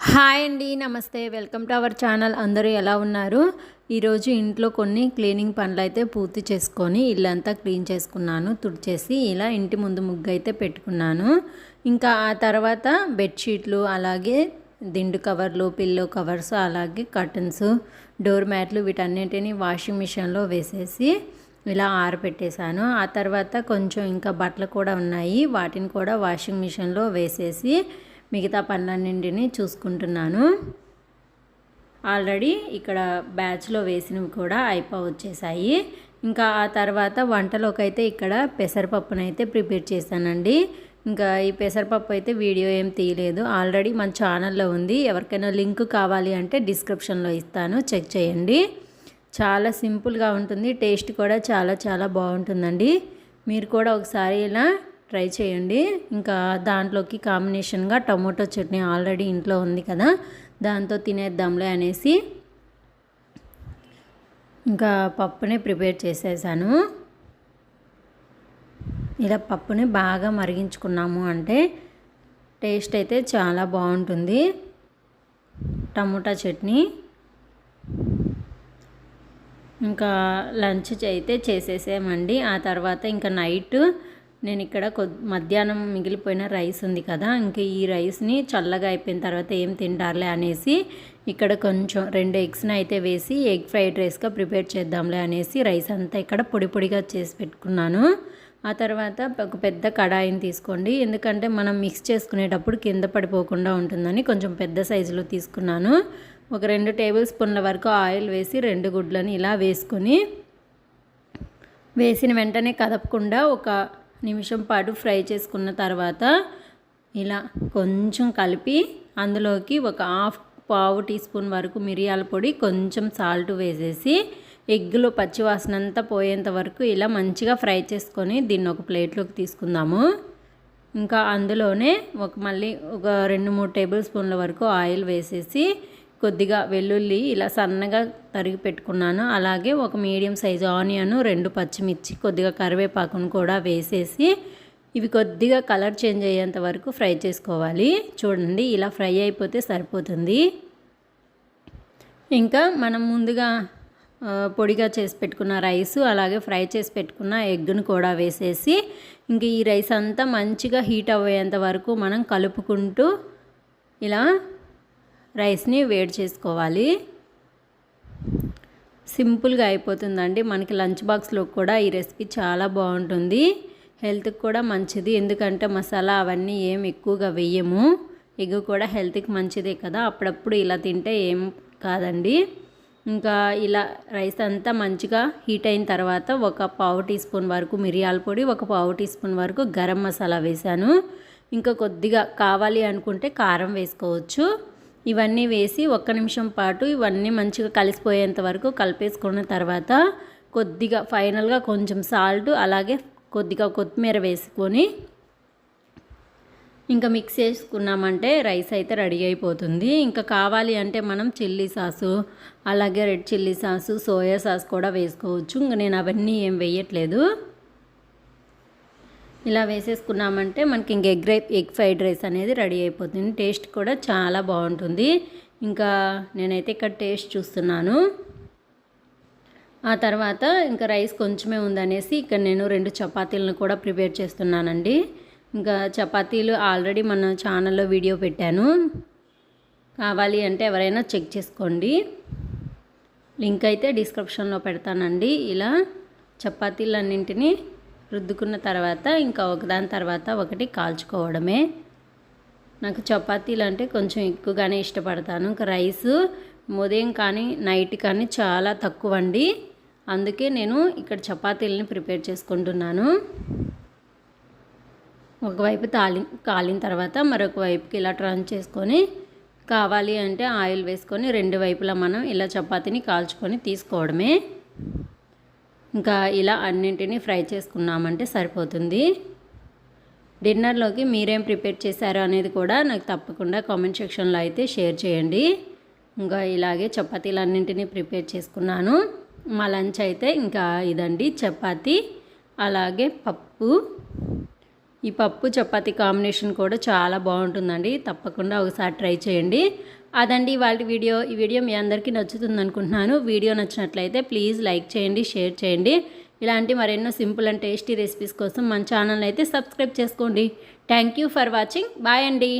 Hi అండి నమస్తే. Welcome to our channel. అందరూ ఎలా ఉన్నారు? ఈరోజు ఇంట్లో కొన్ని క్లీనింగ్ పనులు అయితే పూర్తి చేసుకొని ఇల్లంతా క్లీన్ చేసుకున్నాను తుడిచేసి ఇలా ఇంటి ముందు ముగ్గు అయితే పెట్టుకున్నాను. ఇంకా ఆ తర్వాత బెడ్షీట్లు అలాగే దిండు కవర్లు పిల్లో కవర్స్ అలాగే కర్టన్స్ డోర్ మ్యాట్లు వీటన్నిటిని వాషింగ్ మిషన్లో వేసేసి ఇలా ఆరబెట్టేశాను ఆ తర్వాత కొంచెం ఇంకా బట్టలు కూడా ఉన్నాయి వాటిని కూడా వాషింగ్ మిషన్లో వేసేసి మిగతా పనులన్నింటినీ చూసుకుంటున్నాను. ఆల్రెడీ ఇక్కడ బ్యాచ్లో వేసినవి కూడా అయిపో వచ్చేసాయి ఇంకా ఆ తర్వాత వంటలోకి అయితే ఇక్కడ పెసరపప్పునైతే ప్రిపేర్ చేశానండి. ఇంకా ఈ పెసరపప్పు అయితే వీడియో ఏం తీయలేదు. ఆల్రెడీ మన ఛానల్లో ఉంది. ఎవరికైనా లింక్ కావాలి అంటే డిస్క్రిప్షన్లో ఇస్తాను. చెక్ చేయండి. చాలా సింపుల్గా ఉంటుంది. టేస్ట్ కూడా చాలా చాలా బాగుంటుందండి. మీరు కూడా ఒకసారి ఇలా ట్రై చేయండి. ఇంకా దాంట్లోకి కాంబినేషన్గా టమోటో చట్నీ ఆల్రెడీ ఇంట్లో ఉంది కదా దాంతో తినేద్దాంలే అనేసి ఇంకా పప్పుని ప్రిపేర్ చేసేసాను. ఇలా పప్పుని బాగా మరిగించుకున్నాము అంటే టేస్ట్ అయితే చాలా బాగుంటుంది. టమోటా చట్నీ. ఇంకా లంచ్ అయితే చేసేసామండి. ఆ తర్వాత ఇంకా నైట్ నేను ఇక్కడ కొ మధ్యాహ్నం మిగిలిపోయిన రైస్ ఉంది కదా ఇంకా ఈ రైస్ని చల్లగా అయిపోయిన తర్వాత ఏం తింటారులే అనేసి ఇక్కడ కొంచెం రెండు ఎగ్స్ని అయితే వేసి ఎగ్ ఫ్రైడ్ రైస్గా ప్రిపేర్ చేద్దాంలే అనేసి రైస్ అంతా ఇక్కడ పొడి పొడిగా చేసి పెట్టుకున్నాను. ఆ తర్వాత ఒక పెద్ద కడాయిని తీసుకోండి. ఎందుకంటే మనం మిక్స్ చేసుకునేటప్పుడు కింద పడిపోకుండా ఉంటుందని కొంచెం పెద్ద సైజులో తీసుకున్నాను. ఒక రెండు టేబుల్ స్పూన్ల వరకు ఆయిల్ వేసి రెండు గుడ్లని ఇలా వేసుకొని వేసిన వెంటనే కదపకుండా ఒక నిమిషం పాటు ఫ్రై చేసుకున్న తర్వాత ఇలా కొంచెం కలిపి అందులోకి ఒక హాఫ్ పావు టీ స్పూన్ వరకు మిరియాల పొడి కొంచెం సాల్ట్ వేసేసి ఎగ్గులో పచ్చివాసన అంతా పోయేంత వరకు ఇలా మంచిగా ఫ్రై చేసుకొని దీన్ని ఒక ప్లేట్లోకి తీసుకుందాము. ఇంకా అందులోనే ఒక మళ్ళీ ఒక రెండు మూడు టేబుల్ స్పూన్ల వరకు ఆయిల్ వేసేసి కొద్దిగా వెల్లుల్లి ఇలా సన్నగా తరిగి పెట్టుకున్నాను. అలాగే ఒక మీడియం సైజు ఆనియన్ రెండు పచ్చిమిర్చి కొద్దిగా కరివేపాకును కూడా వేసేసి ఇవి కొద్దిగా కలర్ చేంజ్ అయ్యేంత వరకు ఫ్రై చేసుకోవాలి. చూడండి ఇలా ఫ్రై అయిపోతే సరిపోతుంది. ఇంకా మనం ముందుగా పొడిగా చేసి పెట్టుకున్న రైస్ అలాగే ఫ్రై చేసి పెట్టుకున్న ఎగ్ను కూడా వేసేసి ఇంక ఈ రైస్ అంతా మంచిగా హీట్ అయ్యేంత వరకు మనం కలుపుకుంటూ ఇలా రైస్ని వేడి చేసుకోవాలి. సింపుల్గా అయిపోతుందండి. మనకి లంచ్ బాక్స్లో కూడా ఈ రెసిపీ చాలా బాగుంటుంది. హెల్త్కి కూడా మంచిది. ఎందుకంటే మసాలా అవన్నీ ఏం ఎక్కువగా వేయము. ఎగ్ కూడా హెల్త్కి మంచిదే కదా. అప్పుడప్పుడు ఇలా తింటే ఏం కాదండి. ఇంకా ఇలా రైస్ అంతా మంచిగా హీట్ అయిన తర్వాత ఒక పావు టీ స్పూన్ వరకు మిరియాల పొడి ఒక పావు టీ స్పూన్ వరకు గరం మసాలా వేశాను. ఇంకా కొద్దిగా కావాలి అనుకుంటే కారం వేసుకోవచ్చు. ఇవన్నీ వేసి ఒక్క నిమిషం పాటు ఇవన్నీ మంచిగా కలిసిపోయేంత వరకు కలిపేసుకున్న తర్వాత కొద్దిగా ఫైనల్గా కొంచెం సాల్ట్ అలాగే కొద్దిగా కొత్తిమీర వేసుకొని ఇంకా మిక్స్ చేసుకున్నామంటే రైస్ అయితే రెడీ అయిపోతుంది. ఇంకా కావాలి అంటే మనం చిల్లీ సాసు అలాగే red chilli sauce soya sauce కూడా వేసుకోవచ్చు. ఇంకా నేను అవన్నీ ఏం వేయట్లేదు. ఇలా వేసేసుకున్నామంటే మనకి ఇంక egg rice egg fried rice అనేది రెడీ అయిపోతుంది. టేస్ట్ కూడా చాలా బాగుంటుంది. ఇంకా నేనైతే ఇక్కడ టేస్ట్ చూస్తున్నాను. ఆ తర్వాత ఇంకా రైస్ కొంచెమే ఉందనేసి ఇక్కడ నేను రెండు చపాతీలను కూడా ప్రిపేర్ చేస్తున్నానండి. ఇంకా చపాతీలు ఆల్రెడీ మన ఛానల్లో వీడియో పెట్టాను. కావాలి అంటే ఎవరైనా చెక్ చేసుకోండి. లింక్ అయితే డిస్క్రిప్షన్లో పెడతానండి. ఇలా చపాతీలన్నింటినీ రుద్దుకున్న తర్వాత ఇంకా ఒకదాని తర్వాత ఒకటి కాల్చుకోవడమే. నాకు చపాతీలు అంటే కొంచెం ఎక్కువగానే ఇష్టపడతాను. ఇంకా రైస్ ఉదయం కానీ నైట్ కానీ చాలా తక్కువ అండి అందుకే నేను ఇక్కడ చపాతీలని ప్రిపేర్ చేసుకుంటున్నాను. ఒకవైపు తాలి కాలిన తర్వాత మరొక వైపుకి ఇలా టర్న్ చేసుకొని కావాలి అంటే ఆయిల్ వేసుకొని రెండు వైపులా మనం ఇలా చపాతీని కాల్చుకొని తీసుకోవడమే. ఇంకా ఇలా అన్నింటినీ ఫ్రై చేసుకున్నామంటే సరిపోతుంది. డిన్నర్లోకి మీరేం ప్రిపేర్ చేశారో అనేది కూడా నాకు తప్పకుండా కామెంట్ సెక్షన్లో అయితే షేర్ చేయండి. ఇంకా ఇలాగే చపాతీలు అన్నింటినీ ప్రిపేర్ చేసుకున్నాను. మా లంచ్ అయితే ఇంకా ఇదండి చపాతీ అలాగే పప్పు. ఈ పప్పు చపాతీ కాంబినేషన్ కూడా చాలా బాగుంటుందండి. తప్పకుండా ఒకసారి ట్రై చేయండి. అదండి వాళ్ళ వీడియో. ఈ వీడియో మీ అందరికీ నచ్చుతుంది అనుకుంటున్నాను. వీడియో నచ్చినట్లయితే ప్లీజ్ లైక్ చేయండి షేర్ చేయండి. ఇలాంటి మరెన్నో సింపుల్ అండ్ టేస్టీ రెసిపీస్ కోసం మన ఛానల్ అయితే సబ్స్క్రైబ్ చేసుకోండి. Thank you for watching. Bye అండి.